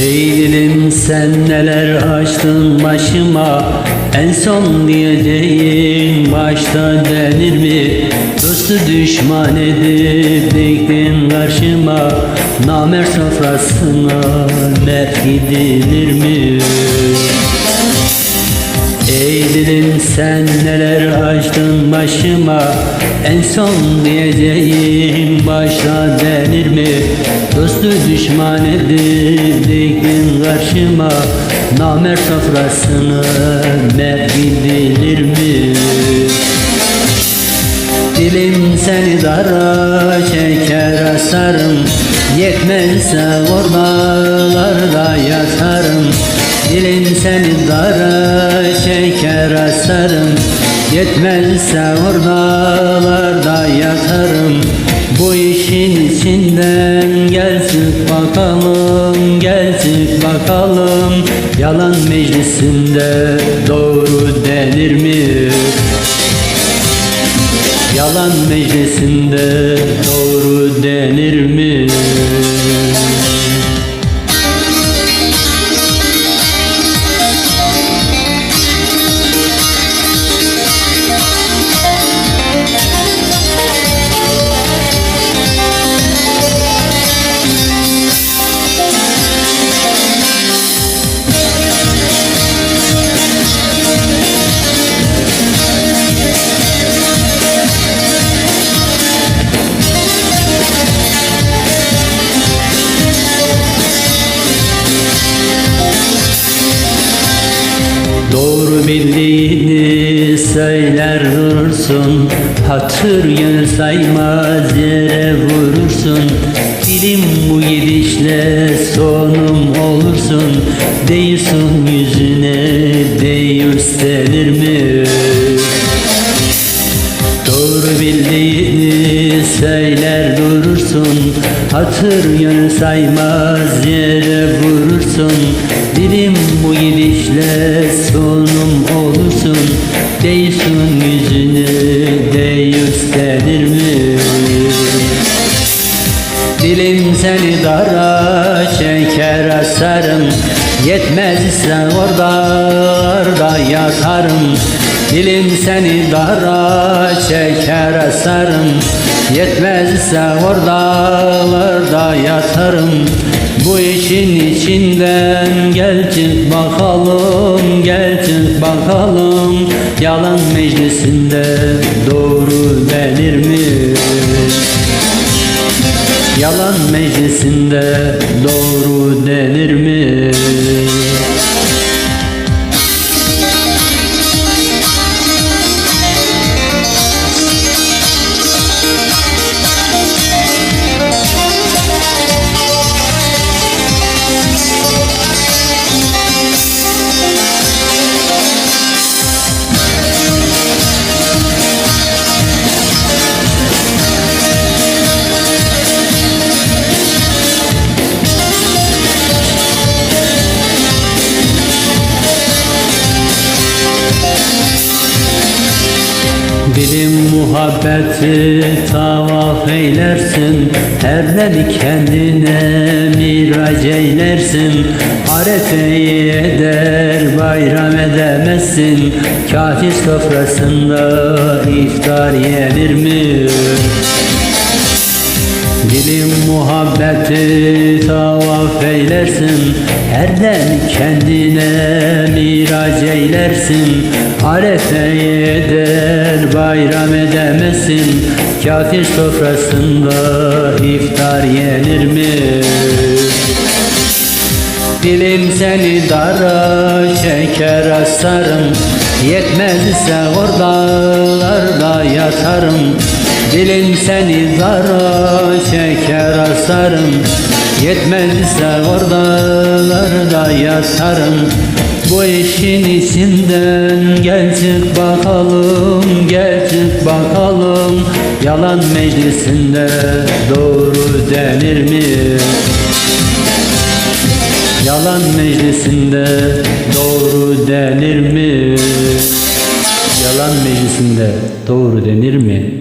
Eğilim sen neler açtın başıma? En son diyeceğin başta denir mi? Dostu düşman edip diktin karşıma. Namer sofrasına met gidilir mi Eğdilim sen neler açtın başıma? En son diyeceğim başta denir mi? Dostu düşman edip diktin karşıma. Namer sofrasını met gidilir mi? Dilim seni dara çeker asarım. Yetmezse ormalarda yatarım Dilim seni dara çeker asarım Yetmezse ormalarda yatarım Bu işin içinden gel çık bakalım Gel çık bakalım Yalan meclisinde doğru denir mi? Yalan meclisinde doğru denir mi? Bildiğini söyler durursun Hatır yönü saymaz yere vurursun Dilim bu gidişle sonum olursun Değilsin yüzüne değiş denir mi? Doğru bildiğini söyler durursun Hatır yönü saymaz yere vurursun. Dilim bu gidişle sonum olursun. Değilsin yüzünü değiş denir mi? Dilim seni dara çeker asarım. Yetmezse orada yatarım Dilim seni dara çeker asarım Yetmezse orada yatarım Bu işin içinden gel çık bakalım Gel çık bakalım Yalan meclisinde doğru denir mi? Yalan meclisinde doğru denir mi? Dilim muhabbeti tavaf eylersin. Her deli kendine miraç eylersin. Arefeyi eder bayram edemezsin. Kafir sofrasında iftar yenir mi? Muhabbeti tavaf eylersin. Erdem kendine miraç eylersin. Arefeyi eder bayram edemezsin. Kafir sofrasında iftar yenir mi? Dilim seni dara çeker asarım. Yetmezse oradalarda yatarım Dilim seni dara çeker asarım Yetmezse oradalarda yatarım Bu işin içinden gel çık bakalım Gel çık bakalım Yalan meclisinde doğru denir mi? Yalan meclisinde doğru denir mi? Yalan meclisinde doğru denir mi?